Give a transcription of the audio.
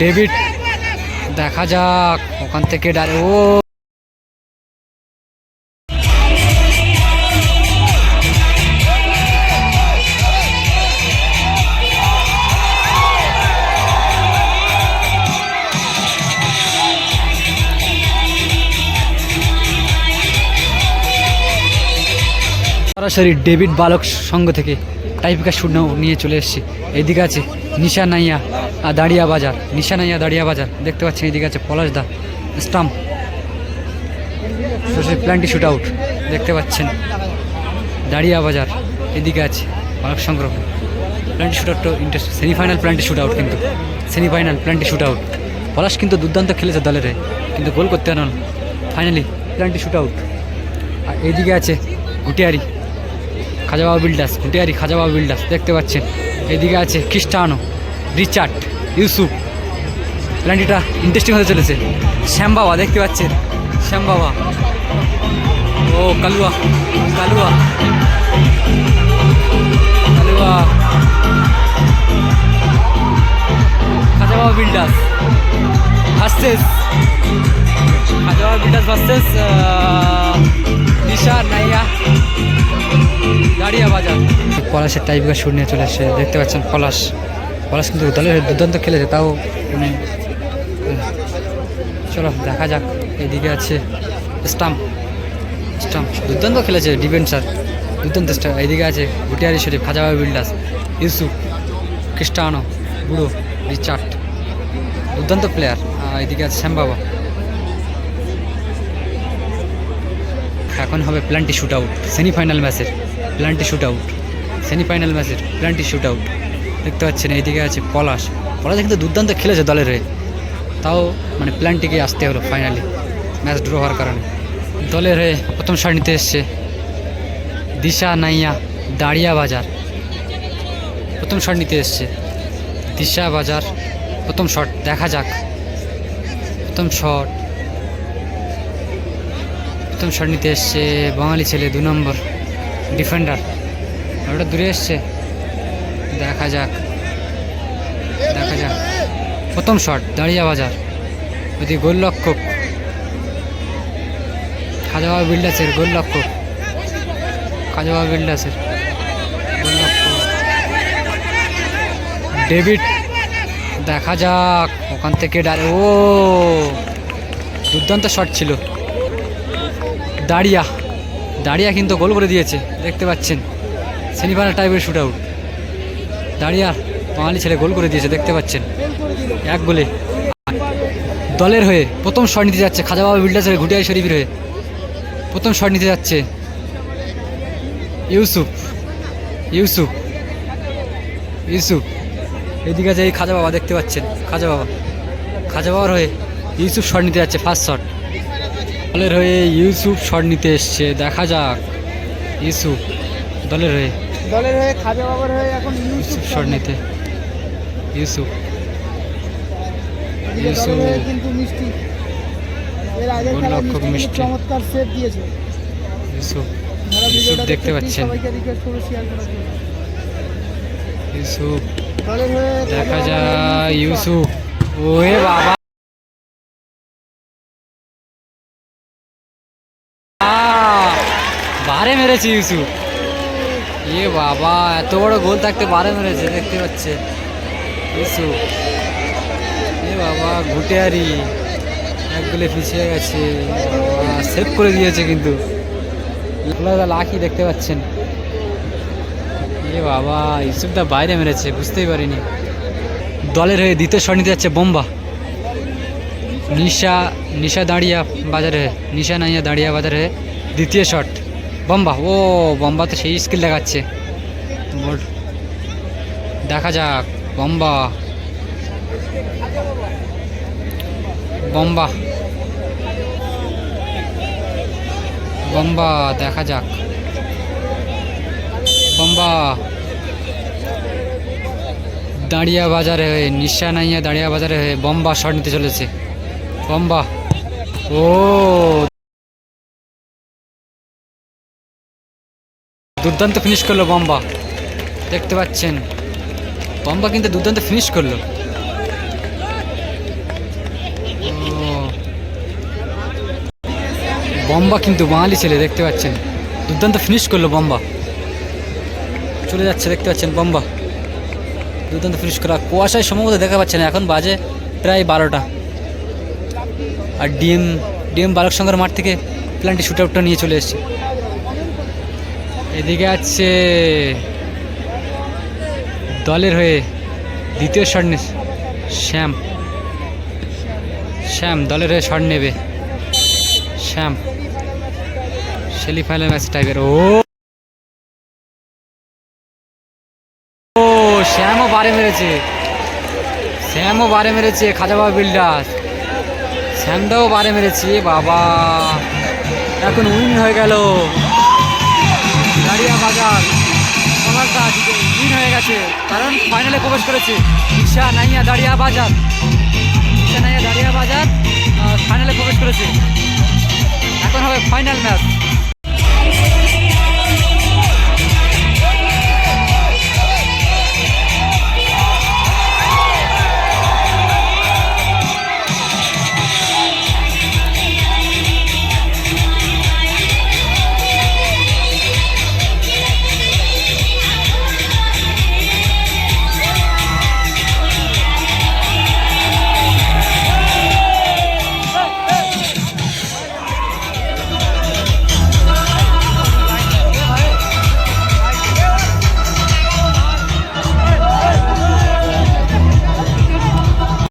David দেখা যাক ওখান থেকে ডারে ও! সরাসরি ডেভিড বালক সংঘ থেকে টাইপিকা শূন্য নিয়ে চলে এসেছি। এদিকে আছে নিশা নাইয়া আর দাঁড়িয়া বাজার। নিশা নাইয়া দাঁড়িয়া বাজার। দেখতে পাচ্ছেন এদিকে আছে পলাশ দা স্টাম্প। সরাসরি প্ল্যান্টি শুট আউট। দেখতে পাচ্ছেন দাঁড়িয়া বাজার। এদিকে আছে বালক সংগ্রহ। Penalty shoot out interest. Semifinal penalty shoot out কিন্তু। Semifinal penalty shoot out. Palash কিন্তু দুর্দান্ত খেলেছে দলের কিন্তু গোল করতে পারল ফাইনালি প্ল্যান্টি শুট আউট। আর এইদিকে আছে গুটিয়ারি। খাজাবাবা বিল্ডার্স গুটিয়ারি খাজাবাবা বিল্ডার্স, দেখতে পাচ্ছেন। এদিকে আছে খ্রিস্টানো, রিচার্ড, ইউসুফ। প্ল্যান্টিটা ইন্টারেস্টিং হতে চলেছে। শ্যাম বাবা দেখতে পাচ্ছেন। শ্যাম বাবা ও, Kalua Kalua. Kalua. Khajababa builders versus Khajababa builders versus Nisha, Naiya. Dariya Bazar পলাশের টাইপের সুর নিয়ে চলে এসেছে দেখতে পাচ্ছেন পলাশ। পলাশ কিন্তু দলের দুর্দান্ত খেলেছে, তাও মানে চলো দেখা যাক, এদিকে আছে স্টাম্প। স্টাম্প, দুর্দান্ত খেলেছে ডিফেন্সার, দুর্দান্ত স্টার এদিকে আছে গুটিয়ারি শরীফ খাজাবা বিল্ডার্স, ইউসুফ খ্রিস্টানো বুড়ো, রিচার্ড। দুর্দান্ত প্লেয়ার এদিকে আছে শ্যাম এখন হবে প্ল্যান্টি শুট আউট সেমিফাইনাল ম্যাচের, প্ল্যান্টি শুট আউট সেমিফাইনাল ম্যাচের, প্ল্যান্টি শুট আউট দেখতে পাচ্ছেন, এইদিকে আছে পলাশ। পলাশ কিন্তু দুর্দান্ত খেলেছে দলের হয়ে। তাও মানে প্ল্যান্টিকে আসতে হলো ফাইনালি ম্যাচ ড্র হওয়ার কারণে। দলের হয়ে প্রথম সার নিতে এসছে দিশা নাইয়া, দাঁড়িয়া বাজার। প্রথম শট নিতে এসছে দিশা বাজার। প্রথম শট দেখা যাক। প্রথম শট প্রথম শট নিতে এসছে বাঙালি ছেলে দু নম্বর ডিফেন্ডার ওটা দূরে এসছে। দেখা যাক। দেখা যাক। প্রথম শট দাঁড়িয়া বাজার। ওদি গোলরক্ষক। খাজাবা বিল্ডার্সের গোলরক্ষক। খাজাবা বিল্ডার্সের ডেভিড দেখা যাক। ওখান থেকে ডারে ও! দুর্দান্ত শট ছিল। দাঁড়িয়া। দাঁড়িয়া কিন্তু গোল করে দিয়েছে, দেখতে পাচ্ছেন। সেমিফাইনাল টাইপের শুট আউট দাঁড়িয়া, বাঙালি ছেলে গোল করে দিয়েছে, দেখতে পাচ্ছেন। এক গোলে। দলের হয়ে প্রথম শট নিতে যাচ্ছে খাজাবাবা বিল্ডার্সের ঘুটিয়াই শরীফের হয়ে। প্রথম শট নিতে যাচ্ছে ইউসুফ। ইউসুফ। ইউসুফ। এদিকে আছে এই খাজা বাবা, দেখতে পাচ্ছেন, খাজা বাবা। খাজা বাবার হয়ে ইউসুফ শট নিতে যাচ্ছে ফার্স্ট শট দলের হয়ে ইউসুফ শট নিতে এসছে দেখা যাক। ইউসুফ দলের হয়ে। দলের হয়ে খাজা বাবার হয়ে এখন ইউসুফ শট নিতে। ইউসুফ। ইউসুফ। কিন্তু মিষ্টি। এর আগের খেলা গোলরক্ষক মিষ্টি। চমৎকার সেভ দিয়েছে। ইউসুফ। ইউসুফ দেখতে পাচ্ছেন। ইউসুফ। দেখা যায় ইউসুফ। ওয়ে বাবা। বারে মেরেছে ইউসুফ। এ বাবা, এত বড় গোল থাকতে বারে মেরেছে, দেখতে পাচ্ছে ইউসুফ এ বাবা ঘুটে আরি এক গোলে পিছিয়ে গেছে। সেভ করে দিয়েছে কিন্তু। লাকি দেখতে পাচ্ছেন। এ বাবা, ইউসুফটা বাইরে মেরেছে, বুঝতেই পারিনি। দলের হয়ে দ্বিতীয় শট নিতে যাচ্ছে বোম্বা। নিশা নিশা দাঁড়িয়া বাজারে, নিশা নাইয়া দাঁড়িয়া বাজারে দ্বিতীয় শট। বম্বা, ও বম্বা তো সেই স্কিল দেখাচ্ছে। দেখা যাক, বম্বা। বম্বা। বম্বা, দেখা যাক। বম্বা। দাঁড়িয়া বাজারে হয়ে, নিশা নাইয়া দাঁড়িয়া বাজারে হয়ে বম্বা শট নিতে চলেছে। বম্বা। ও দুর্দান্ত ফিনিশ করল বম্বা। দেখতে পাচ্ছেন। বম্বা কিন্তু দুর্দান্ত ফিনিশ করল। বম্বা কিন্তু বাঙালি ছেলে, দেখতে পাচ্ছেন। দুর্দান্ত ফিনিশ করল বম্বা। চলে যাচ্ছে, দেখতে পাচ্ছেন বম্বা। দুর্দান্ত ফিনিশ করা। কুয়াশায় সম্ভবত দেখা পাচ্ছে না। এখন বাজে প্রায় বারোটা। আর ডিএম ডিএম বালক সংঘর মাঠ থেকে প্ল্যানটি শুট আউটটা নিয়ে চলে এসেছে। এদিকে আছে দলের হয়ে দ্বিতীয় শট শ্যাম। শ্যাম দলের হয়ে শট নেবে। শ্যাম সেমিফাইনাল ম্যাচ টাইপের। ও শ্যামও বারে মেরেছে। শ্যামও বারে মেরেছে খাজা বাবা বিল্ডার শ্যামদাও বারে মেরেছে, বাবা। এখন উইন হয়ে গেল। দাঁড়িয়া বাজার। সবারটা উইন হয়ে গেছে, কারণ ফাইনালে প্রবেশ করেছে ঈশা নাইয়া দাঁড়িয়া বাজার। ঈশা নাইয়া দাঁড়িয়া বাজার ফাইনালে প্রবেশ করেছে। এখন হবে ফাইনাল ম্যাচ